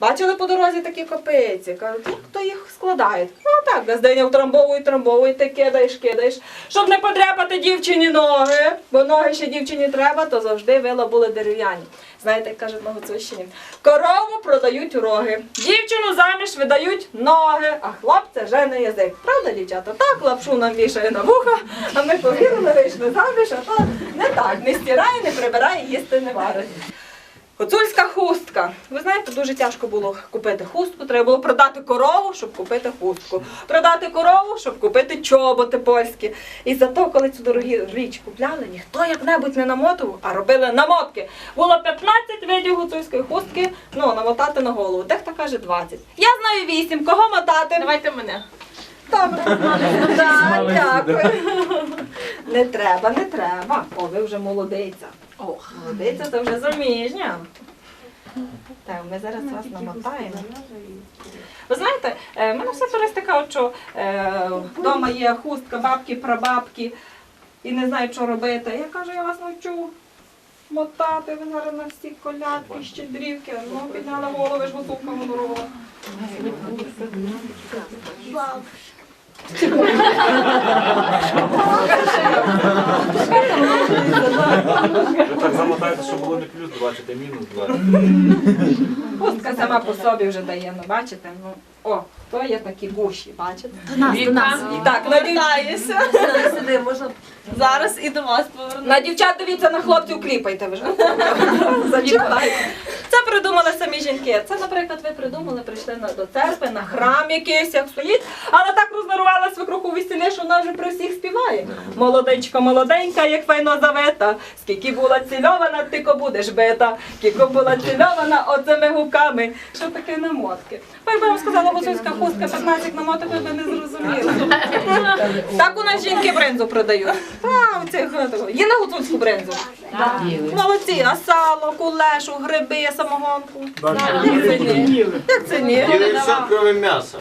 Бачили по дорозі такі копиці. Кажуть, як то їх складають? Ну так, газдиня втрамбовують, трамбовують, ти кидаєш, кидаєш. Щоб не подряпати дівчині ноги, бо ноги ще дівчині треба, то завжди вила були дерев'яні. Знаєте, як кажуть на Гуцульщині, корову продають роги, дівчину заміж видають ноги, а хлопця жене язик. Правда, дівчата? Так, лапшу нам вішає на вуха, а ми повірили, вийшли заміж, а то не так, не стирає, не прибирає, їсти не варить. Гуцульська хустка. Ви знаєте, дуже тяжко було купити хустку. Треба було продати корову, щоб купити хустку. Продати корову, щоб купити чоботи польські. І зато, коли цю дорогі річ купляли, ніхто як-небудь не намотував, а робили намотки. Було 15 видів гуцульської хустки, ну, намотати на голову. Дехто каже 20. Я знаю 8. Кого мотати? Давайте мене. Добре. Так, дякую. Не треба, не треба. О, ви вже молодиця. Ох. Молодиця, це вже заміжня. Так, ми зараз вас намотаємо. Ви знаєте, е, в мене все туристика, що е, вдома є хустка, бабки, прабабки, і не знають, що робити. Я кажу, я вас навчу мотати, ви зараз на всі колядки, щедрівки. Ну, підняла голови, ж гуцулка гонорова. Ви так замотаєте, що було не плюс 20, а мінус 20. Хустка сама по собі вже дає, ну бачите? Ну, о, то є такі гуші, бачите? Віка. І так, на, дів... Сюди можна зараз і до вас повернути. на дівчат дивіться, на хлопців кліпайте вже. Зачіпайте. Це придумали самі жінки. Це, наприклад, ви придумали, прийшли на, до церкви, на храм якийсь, як стоїть, але так рознарувала свекруху весілля, що вона вже при всіх співає. Молодечко, молоденька, як файно завета, скільки була цільована, тільки будеш бита, скільки була цільована оцими гуками. Що таке намотки? Ой, би вам сказала гуцульська хустка, 15 намоток, ви не зрозуміли. Так у нас жінки бринзу продають. Е, є на гуцульську бринзу? Молодці, а сало, кулешу, гриби, самогонку. Як це ні? Як це ні? Їли все, кроме м'яса.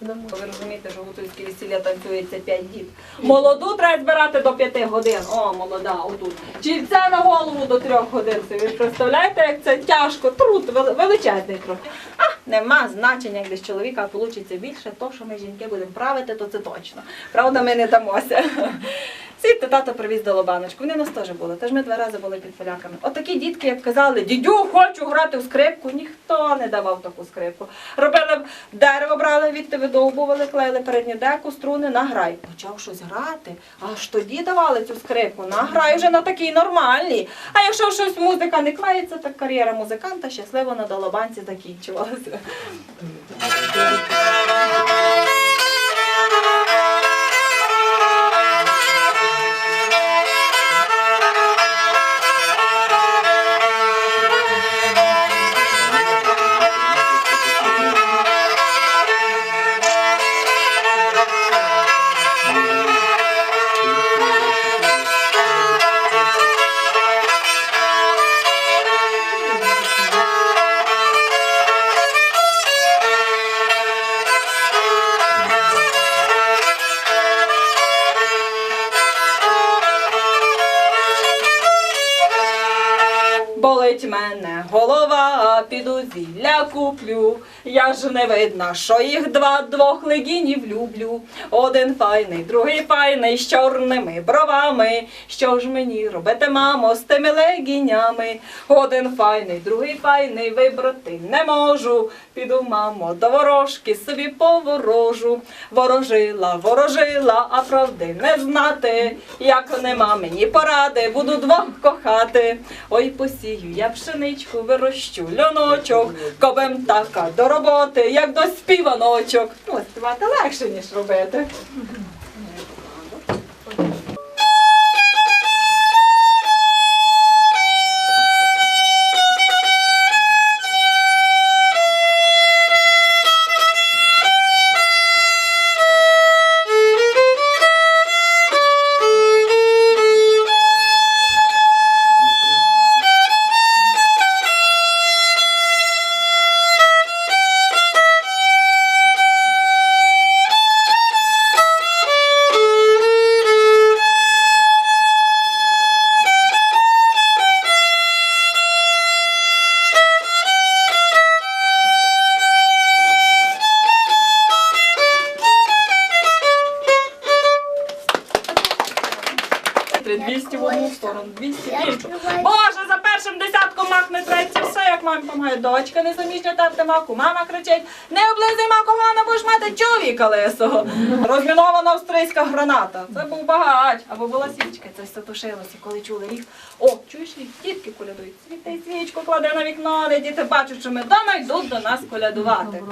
Ви розумієте, що гуцульські весілля танцюється 5 діб. Молоду треба збирати до 5 годин. О, молода, отут. Чи це на голову до 3 годин. Ви представляєте, як це тяжко, труд, величезний труд. А, нема значення, як десь чоловіка вийде більше, то, що ми жінки будемо правити, то це точно. Правда, ми не дамося. Свідти тато привіз до баночку. Вони у нас теж були. Теж ми два рази були під поляками. Отакі дітки, як казали, дідю, хочу грати в скрипку. Ніхто не давав таку скрипку. Робили дерево, брали відти, видовбували, клеїли передню деку, струни, награй. Почав щось грати. Аж тоді давали цю скрипку. Награй вже на такій нормальній. А якщо щось музика не клеїться, так кар'єра музиканта щасливо на долобанці закінчувалася. Болить мене голова, піду зілля куплю. Я ж не видна, що їх два двох легінів люблю. Один файний, другий файний, з чорними бровами. Що ж мені робити, мамо, з тими легінями? Один файний, другий файний, вибрати не можу. Піду, мамо, до ворожки собі поворожу. Ворожила, ворожила, а правди не знати. Як нема мені поради, буду двох кохати. Ой, посію я пшеничку, вирощу льоночок, кобем така до роботи, як до співаночок. Ну, співати легше, ніж робити. Як. Дочка незаміжня терти маку, мама кричить, не облизуй маку, Ганна, будеш мати чоловіка лисого. Розмінована австрійська граната. Це був багач, або була свічка, це все тушилося, коли чули ріг. О, чуєш ріг, дітки колядують. Світи свічку кладе на вікно, де діти бачать, що ми вдома йдуть до нас колядувати.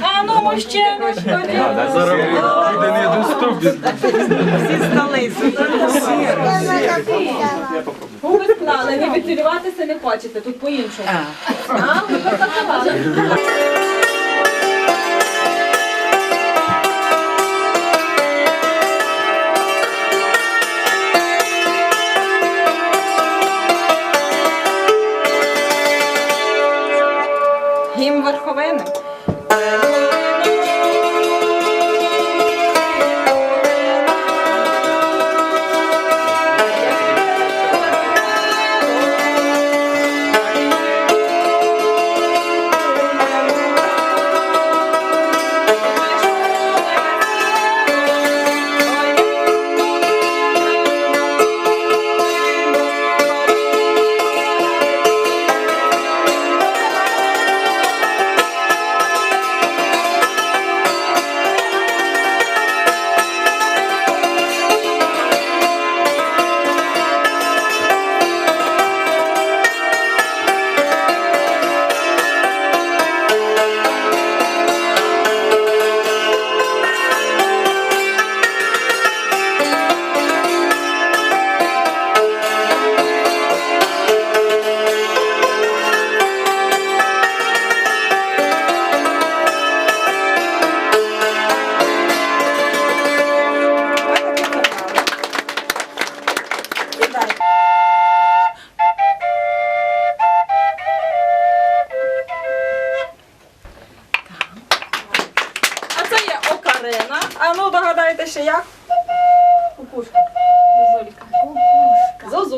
А ну, не що Люди недоступні. Губи склали, ви відцілюватися не хочете, тут по-іншому. А, ви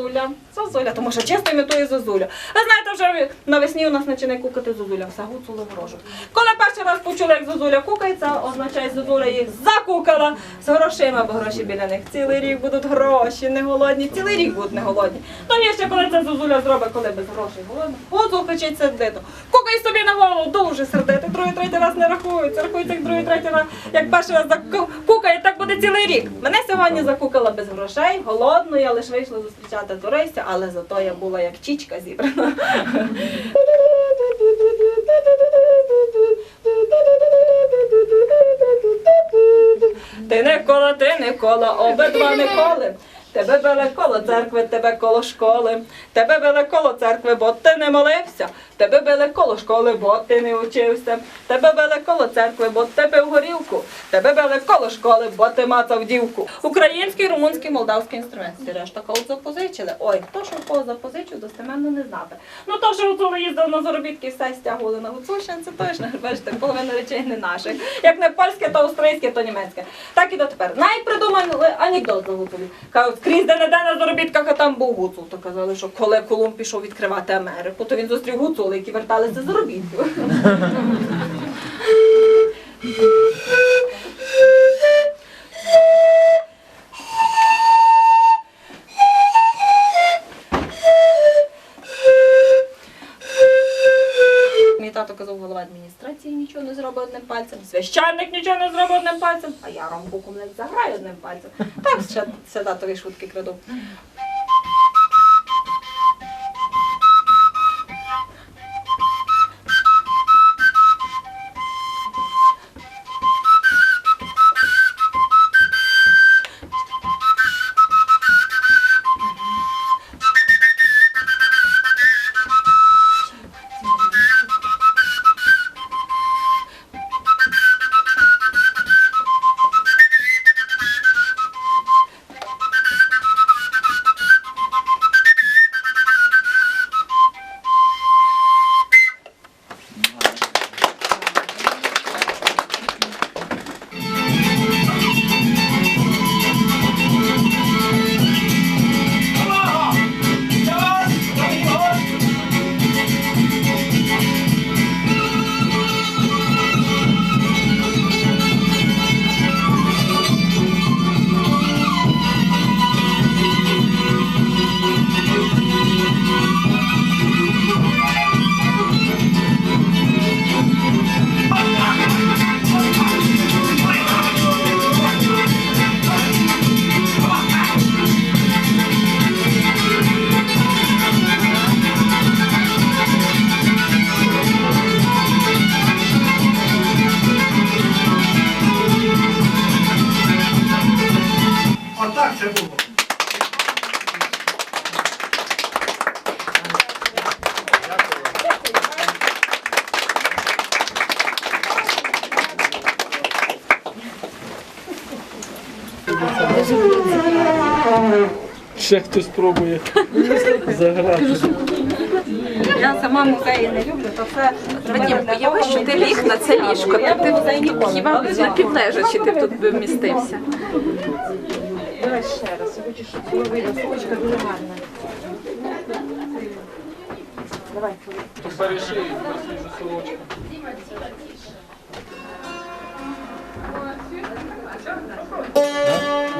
Зозуля. Зозуля, тому що чисто імітує зозулю. Ви знаєте, вже навесні у нас починає кукати зозуля, все гуцули ворожу. Коли перший раз почули, як зозуля кукається, означає, зозуля їх закукала з грошима, бо гроші біля них. Цілий рік будуть гроші, не голодні, цілий рік будуть не голодні. Є ще коли це зозуля зробить, коли без грошей голодна. Гуцул кричить сердито. Кукай собі на голову, дуже сердито. Другий, третій раз не рахується. Рахується як другий, третій раз, як перший раз закукає, цілий рік. Мене сьогодні закукала без грошей, голодно, я лише вийшла зустрічати туристів, але зато я була як чічка зібрана. Ти не коло, ти не коло, обидва не коли. Тебе веле коло церкви, тебе коло школи. Тебе веле коло церкви, бо ти не молився. Тебе веле коло школи, бо ти не учився. Тебе веле коло церкви, бо ти пив горілку. Тебе веле коло школи, бо ти мацав дівку. Український, румунський, молдавський інструмент. Решта кого запозичили. Ой, хто що в кого запозичив, достеменно не знати. Ну то, що гуцули їздили на заробітки, все стягували на Гуцульщин, це точно. Бачите, половина речей не наших. Як не польське, то австрійське, то німецьке. Так і дотепер. Навіть придумали анекдот за гуцулів. Кажуть, скрізь де не де на заробітках, а там був гуцул. То казали, що коли Колумб пішов відкривати Америку, то він зустрів гуцули, які верталися з заробітків. тато казав, голова адміністрації нічого не зробить одним пальцем, священник нічого не зробить одним пальцем, а я ромбуком не заграю одним пальцем. Так ще, ще татові шутки краду. Ще хтось пробує заграти. Я сама музеї не люблю, то це Вадим, уяви, що ти ліг на це ліжко. Ти, ти, ти хіба на півлежачі ти б тут би вмістився? Давай ще раз, я хочу, щоб видно. Сумочка дуже гарна. Давай. Переший, Đó.